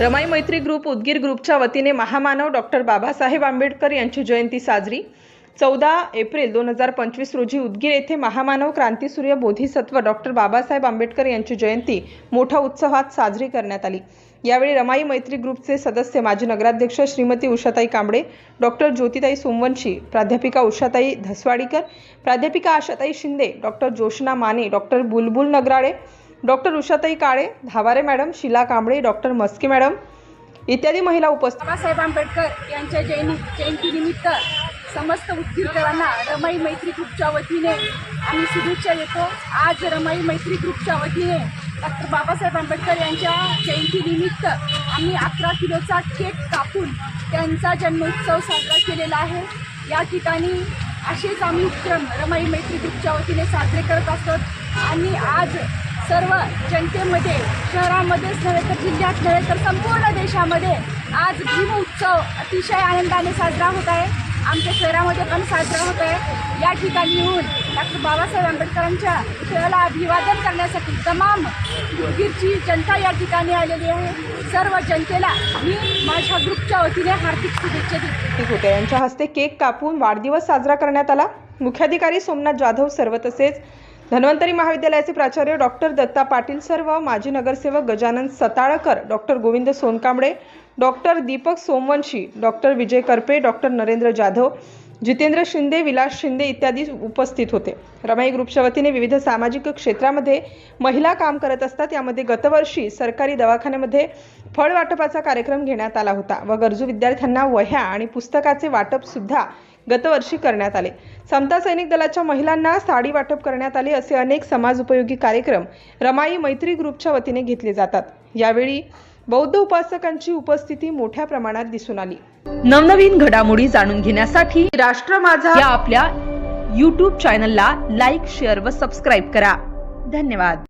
रमाई मैत्री ग्रुप उदगीर ग्रुपच्या वतीने महामानव डॉक्टर बाबासाहेब आंबेडकर यांची जयंती साजरी. चौदा एप्रिल दोन हजार पंचवीस रोजी उदगीर येथे महामानव क्रांतीसूर्य बोधिसत्व डॉक्टर बाबासाहेब आंबेडकर यांची जयंती मोठ्या उत्सवात साजरी करण्यात आली. यावेळी रमाई मैत्री ग्रुपचे सदस्य माजी नगराध्यक्ष श्रीमती उषाताई कांबळे डॉक्टर ज्योतिताई सोमवंशी प्राध्यापिका उषाताई धसवाडीकर प्राध्यापिका Ashatai Shinde doctor Joshna Mane doctor Bulbul Nagrale doctor Ushatai Kale Dhaware madam Shila Kamble doctor Maske madam इत्यादी महिला उपस्थित बाबासाहेब आंबेडकर यांच्या जयंती जयंतीनिमित्त समस्त उद्गीरकरांना रमाई मैत्री ग्रुपच्या वतीने आम्ही शुभेच्छा देतो. आज रमाई मैत्री ग्रुपच्या वतीने डॉक्टर बाबासाहेब आंबेडकर यांच्या जयंतीनिमित्त आम्ही अकरा किलोचा केक कापून त्यांचा जन्मोत्सव साजरा केलेला आहे. या ठिकाणी असेच आम्ही उपक्रम रमाई मैत्री ग्रुपच्या वतीने साजरे करत असतो. आणि आज सर्व जनतेमध्ये शहरामध्येच नव्हे तर जिल्ह्यात नव्हे तर संपूर्ण देशामध्ये आज भीम उत्सव अतिशय आनंदाने साजरा होत आहे. आमच्या शहरामध्ये पण साजरा होत आहे. या ठिकाणी येऊन डॉक्टर बाबासाहेब आंबेडकरांच्या खेळाला अभिवादन करण्यासाठी तमाम उदगीरची जनता या ठिकाणी आलेली आहे. सर्व जनतेला मी माझ्या ग्रुपच्या वतीने हार्दिक शुभेच्छा देते. होते. यांच्या हस्ते केक कापून वाढदिवस साजरा करण्यात आला. मुख्याधिकारी सोमनाथ जाधव सर्व तसेच धन्वंतरी महाविद्यालयाचे प्राचार्य डॉक्टर दत्ता पाटील सर्व माजी नगरसेवक Gajanan Satalkar doctor Govind Sonkamble doctor Deepak Somvanshi doctor Vijay Karpe doctor Narendra Jadhav Jitendra Shinde Vilas Shinde इत्यादी उपस्थित होते. रमाई ग्रुपच्या वतीने विविध सामाजिक क्षेत्रामध्ये महिला काम करत असतात. यामध्ये गतवर्षी सरकारी दवाखान्यामध्ये फळ वाटपाचा कार्यक्रम घेण्यात आला होता व गरजू विद्यार्थ्यांना वह्या आणि पुस्तकाचे वाटप सुद्धा गतवर्षी करण्यात आले. समता सैनिक दलाच्या महिलांना साडी वाटप करण्यात आले असे अनेक समाज उपयोगी कार्यक्रम रमाई मैत्री ग्रुपच्या वतीने घेतले जातात. यावेळी बौद्ध उपासकांची उपस्थिती मोठ्या प्रमाणात दिसून आली. नवनवीन घडामोडी जाणून घेण्यासाठी राष्ट्र माझा. या आपल्या यूट्यूब चॅनलला लाईक शेअर व सबस्क्राईब करा. धन्यवाद.